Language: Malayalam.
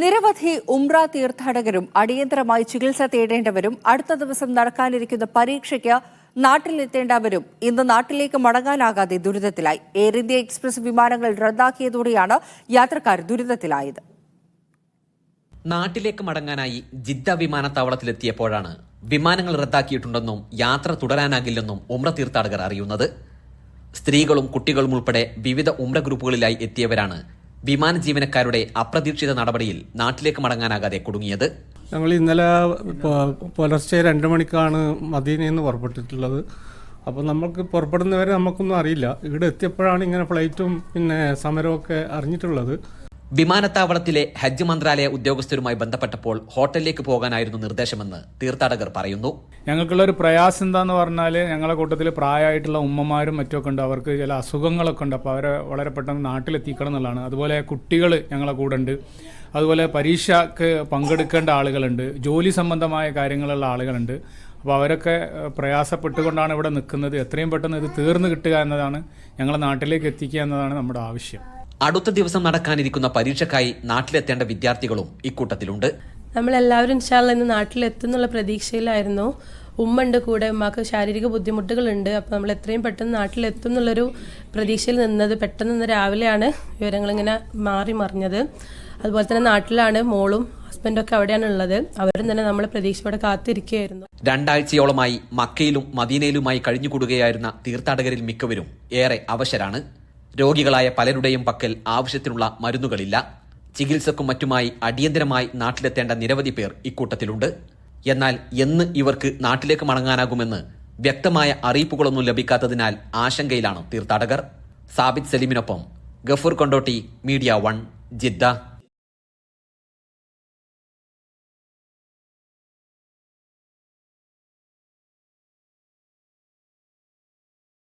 നിരവധി ഉംറ തീർത്ഥാടകരും അടിയന്തരമായി ചികിത്സ തേടേണ്ടവരും അടുത്ത ദിവസം നടക്കാനിരിക്കുന്ന പരീക്ഷയ്ക്ക് നാട്ടിലെത്തേണ്ടവരും ഇന്ന് നാട്ടിലേക്ക് മടങ്ങാനാകാതെ ദുരിതത്തിലായി. എയർ ഇന്ത്യ എക്സ്പ്രസ് വിമാനങ്ങൾ റദ്ദാക്കിയതോടെയാണ് യാത്രക്കാർ ദുരിതത്തിലായത്. നാട്ടിലേക്ക് മടങ്ങാനായി ജിദ്ദ വിമാനത്താവളത്തിലെത്തിയപ്പോഴാണ് വിമാനങ്ങൾ റദ്ദാക്കിയിട്ടുണ്ടെന്നും യാത്ര തുടരാനാകില്ലെന്നും ഉമ്ര തീർത്ഥാടകർ അറിയുന്നത്. സ്ത്രീകളും കുട്ടികളും ഉൾപ്പെടെ വിവിധ ഉമ്ര ഗ്രൂപ്പുകളിലായി എത്തിയവരാണ് വിമാന ജീവനക്കാരുടെ അപ്രതീക്ഷിത നടപടിയിൽ നാട്ടിലേക്ക് മടങ്ങാനാകാതെ കുടുങ്ങിയത്. ഞങ്ങൾ ഇന്നലെ പുലർച്ചെ രണ്ട് മണിക്കാണ് മദീനയിൽ നിന്ന് പുറപ്പെട്ടിട്ടുള്ളത്. അപ്പോൾ നമുക്ക് പുറപ്പെടുന്നവരെ നമുക്കൊന്നും അറിയില്ല. ഇവിടെ എത്തിയപ്പോഴാണ് ഇങ്ങനെ ഫ്ലൈറ്റും പിന്നെ സമരമൊക്കെ അറിഞ്ഞിട്ടുള്ളത്. വിമാനത്താവളത്തിലെ ഹജ്ജ് മന്ത്രാലയ ഉദ്യോഗസ്ഥരുമായി ബന്ധപ്പെട്ടപ്പോൾ ഹോട്ടലിലേക്ക് പോകാനായിരുന്നു നിർദ്ദേശമെന്ന് തീർത്ഥാടകർ പറയുന്നു. ഞങ്ങൾക്കുള്ള ഒരു പ്രയാസം എന്താന്ന് പറഞ്ഞാൽ ഞങ്ങളെ കൂട്ടത്തിൽ പ്രായമായിട്ടുള്ള ഉമ്മമാരും മറ്റൊക്കെ ഉണ്ട്. അവർക്ക് ചില അസുഖങ്ങളൊക്കെ ഉണ്ട്. അപ്പോൾ അവരെ വളരെ പെട്ടെന്ന് നാട്ടിലെത്തിക്കണം എന്നുള്ളതാണ്. അതുപോലെ കുട്ടികൾ ഞങ്ങളെ കൂടെ ഉണ്ട്. അതുപോലെ പരീക്ഷക്ക് പങ്കെടുക്കേണ്ട ആളുകളുണ്ട്. ജോലി സംബന്ധമായ കാര്യങ്ങളുള്ള ആളുകളുണ്ട്. അപ്പോൾ അവരൊക്കെ പ്രയാസപ്പെട്ടുകൊണ്ടാണ് ഇവിടെ നിൽക്കുന്നത്. എത്രയും പെട്ടെന്ന് ഇത് തീർന്നു കിട്ടുക എന്നതാണ് ഞങ്ങളെ നാട്ടിലേക്ക് എത്തിക്കുക എന്നതാണ് നമ്മുടെ ആവശ്യം. അടുത്ത ദിവസം നടക്കാനിരിക്കുന്ന പരീക്ഷയ്ക്കായി നാട്ടിലെത്തേണ്ട വിദ്യാർത്ഥികളും ഇക്കൂട്ടത്തിലുണ്ട്. നമ്മളെല്ലാവരും ഇൻഷാല്ല ഇന്ന് നാട്ടിലെത്തുന്നുള്ള പ്രതീക്ഷയിലായിരുന്നു. ഉമ്മ ഉണ്ട് കൂടെ ഉമ്മാക്ക് ശാരീരിക ബുദ്ധിമുട്ടുകളുണ്ട്. അപ്പോൾ നമ്മൾ എത്രയും പെട്ടെന്ന് നാട്ടിലെത്തും എന്നുള്ളൊരു പ്രതീക്ഷയിൽ നിന്നത് പെട്ടെന്ന് ഇന്ന് രാവിലെയാണ് വിവരങ്ങളിങ്ങനെ മാറി മറിഞ്ഞത്. അതുപോലെ തന്നെ നാട്ടിലാണ് മോളും ഹസ്ബൻഡും ഒക്കെ അവിടെയാണ് ഉള്ളത് അവരും തന്നെ നമ്മൾ പ്രതീക്ഷയോടെ കാത്തിരിക്കുകയായിരുന്നു. രണ്ടാഴ്ചയോളമായി മക്കയിലും മദീനയിലുമായി കഴിഞ്ഞുകൂടുകയായിരുന്ന തീർത്ഥാടകരിൽ മിക്കവരും ഏറെ അവശരാണ്. രോഗികളായ പലരുടെയും പക്കൽ ആവശ്യത്തിനുള്ള മരുന്നുകളില്ല. ചികിത്സക്കും മറ്റുമായി അടിയന്തരമായി നാട്ടിലെത്തേണ്ട നിരവധി പേർ ഇക്കൂട്ടത്തിലുണ്ട്. എന്നാൽ എന്ന് ഇവർക്ക് നാട്ടിലേക്ക് മടങ്ങാനാകുമെന്ന് വ്യക്തമായ അറിയിപ്പുകളൊന്നും ലഭിക്കാത്തതിനാൽ ആശങ്കയിലാണ് തീർത്ഥാടകർ. സാബിത് സലീമിനൊപ്പം Gafoor Kondotty media one Jeddah.